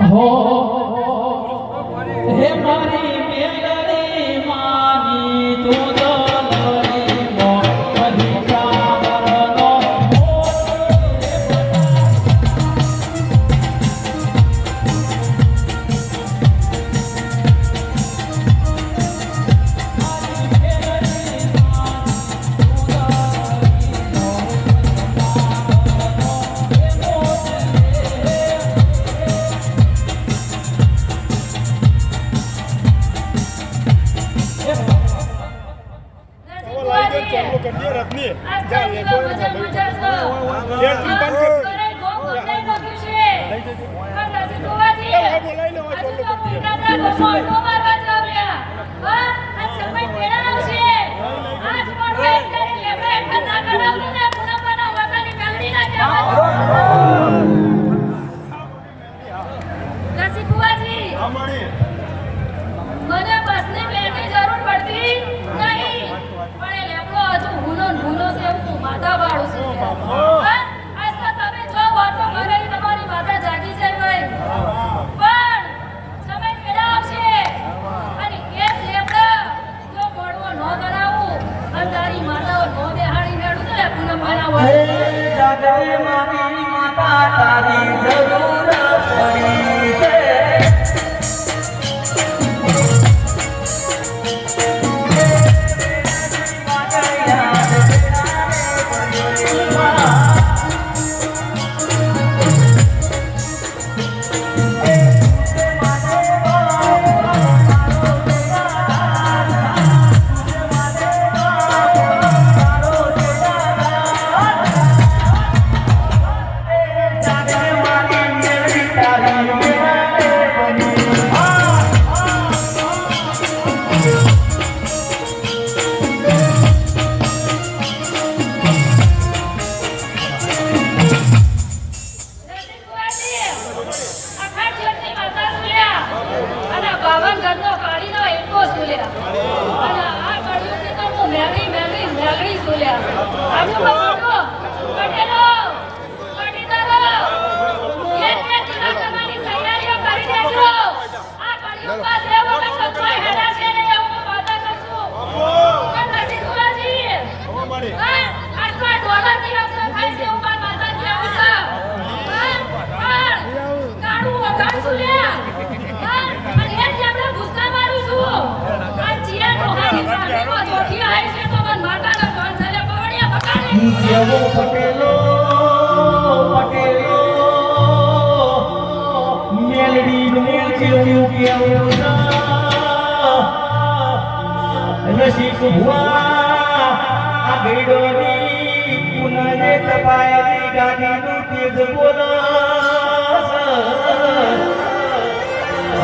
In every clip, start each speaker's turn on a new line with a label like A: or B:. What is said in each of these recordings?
A: હો
B: હે મારી મને
C: બસની પ્લેટની જરૂર પડતી નહીં. પણ એ લેપડો હજુ ભૂનો ભૂનો છે હું માતા વાળું છું. આજકાલ તમે જો વાતો કરે તમારી માતા જાગી છે ભાઈ. પણ સમય પેલા આવશે અને એ લેપડા જો મોડવો ન કરાવું અને તારી માતાઓ ન દેહાડી નેડું તો લેપડું ન ભરાવું.
B: જગત મારી માતા તારી જરૂર પડી. જેવો પટેલો પટેલો મેલડી નું જેવું કેવું રસિક ભુવા આ ગઈડોની પુનઃ તપાયેલી ગાડીનું બોલા.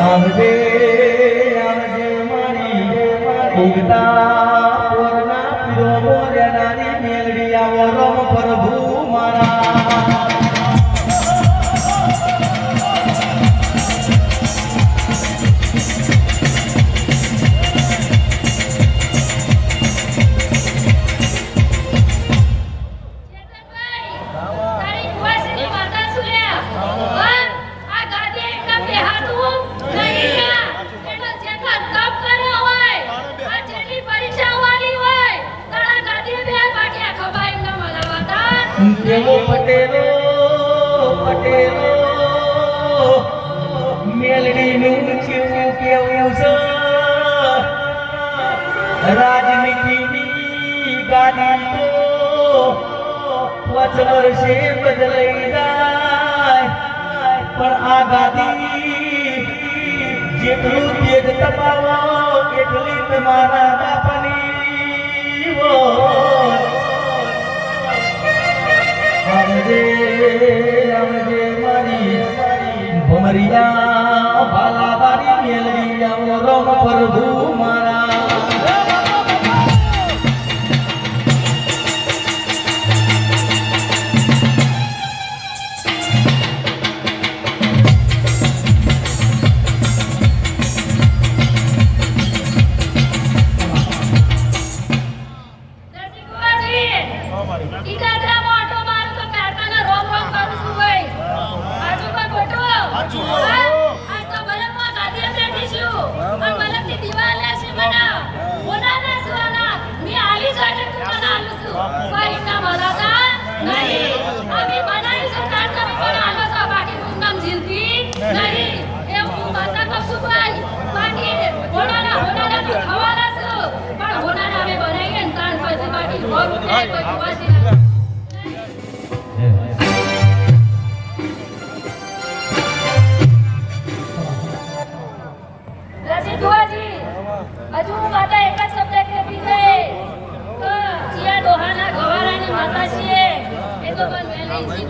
B: આવજે આવજે મારી ભૂલતા પૂર્ણ પીરો
C: જેવો પટેલો પટેલો. મેલડીનું કેવું
B: કેવું છે રાજનીતિની ગાડી તો
C: પાંચ વર્ષે બદલાઈ જાય. પણ આ ગાદી જેટલું તેજ તપાવો કેટલી તમારા બાપાની. ભમરિયા.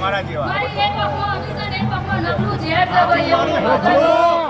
C: મારા
B: જેવા મારી એક પગમાં ઓફિસર એક પગમાં નકલું જેડ
D: દબાઈ
B: એવું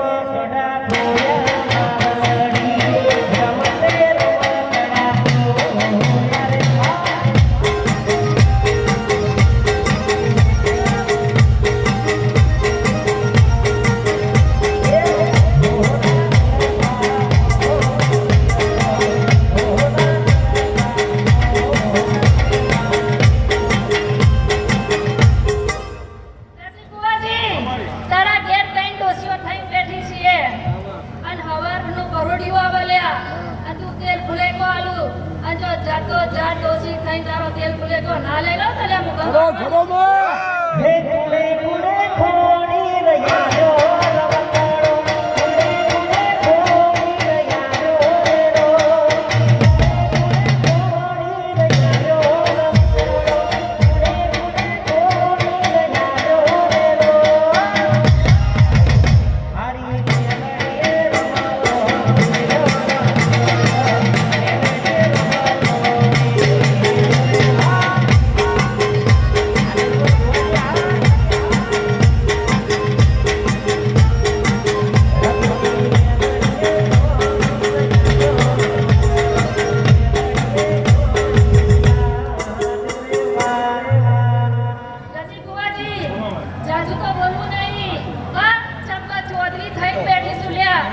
B: જાજુ તો બોલવું નહીં. હા ચમકા ચૌધરી થઈ બેઠી સુલ્યા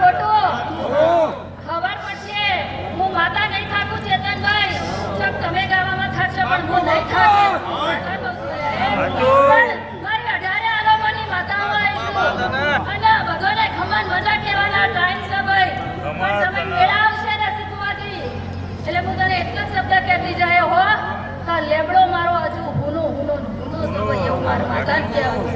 B: ખોટો ખબર પડશે. હું માતા નહીં થાકું ચેતનભાઈ. ચમ તમે ગાવામાં થાકશો પણ હું નહીં થાકું. અને બધોને ખમણ મજા કહેવાના ટાઈમ છે ભાઈ.
D: આવશે
B: ને
D: શીખવાથી. એટલે હું
B: તને એક જ શબ્દ કહેતી જાય હો.
D: તો લેબડો
B: મારું માતાને કહેવું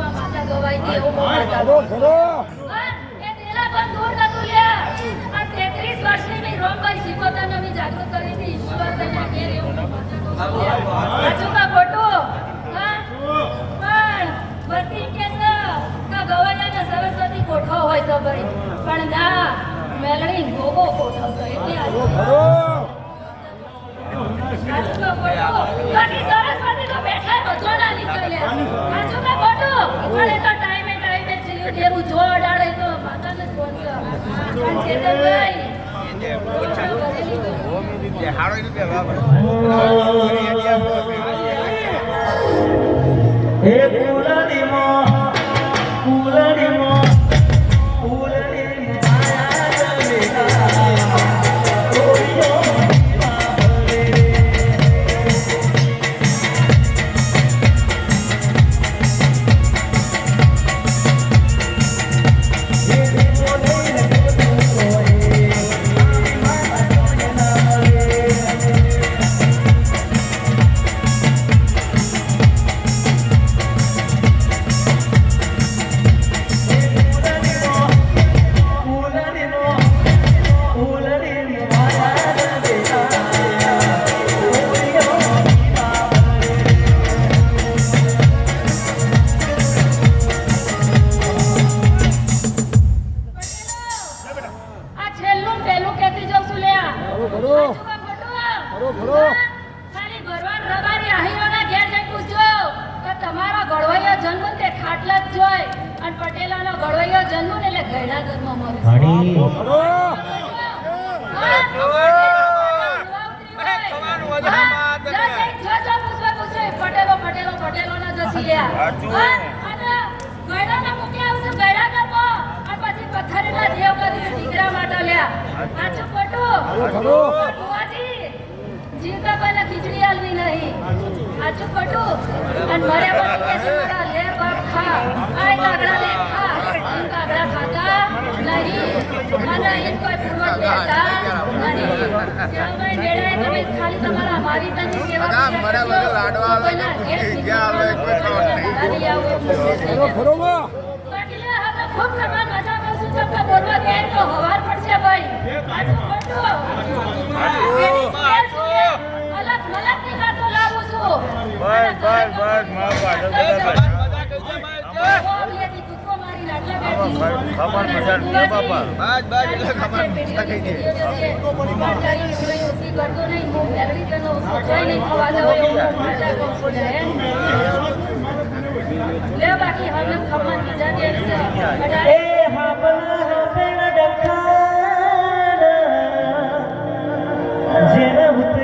C: આ માતા ગવાઈ હતી એવું. આ 33 વર્ષની મેં રોમભાઈ જાગૃત કરી હતી. ઈશ્વર તને ઘેર એવું કે ખોટું? હા? પણ બધી કે છે કે ગવૈયાને સરસ્વતી હોય તો ભરી. પણ ના મેલણી ભોગો ખોટો છે એટલે આ ખોટું? ખાલી ભરવાન રબારી આહીરોના ઘેર જઈ પૂછજો કે તમારો ગળવૈયો જન્મ તે ખાટલા જ જોય અને પટેલાનો ગળવૈયો જન્મ ને એટલે ઘેડા ઘરમાં મરે પટેલો પટેલો પટેલોના જસી લ્યા? અને ગયડાના મૂકી આવશે ગયડા ઘરમાં અને પછી પથ્થરેલા દેવ કરી દીકરા માટે લ્યા સાચું ખોટું જીવતા પહેલા ખીચડી આલવી નહીં. સાચું ખોટું અને મર્યા પછી કે છે મારા લે બાપ ખા. આય કાગડા લે ખા. એમ કાગડા ખાતા નહીં. અને એમ કોઈ પૂર્વજ લેતા નહીં શ્યામભાઈ તમે ખાલી તમારા મારી તની સેવા
A: બધા મર્યા લાડવા આવે કે ગયા આવે કોઈ ખાવાનું નહીં.
C: બાકી ખૂબ તમારી મજા કરશું તમને બોલવા દે તો હવાર પડશે ભાઈ. અલગ મલકની વાતો લાવું છું.
E: બસ બસ બસ બાપા
A: એટલે
C: કરતો નહીં, હું તને ઓછો નહીં ખવા દઉં? લે બાકી હવે ખમણ છે.
B: એ
C: Yeah.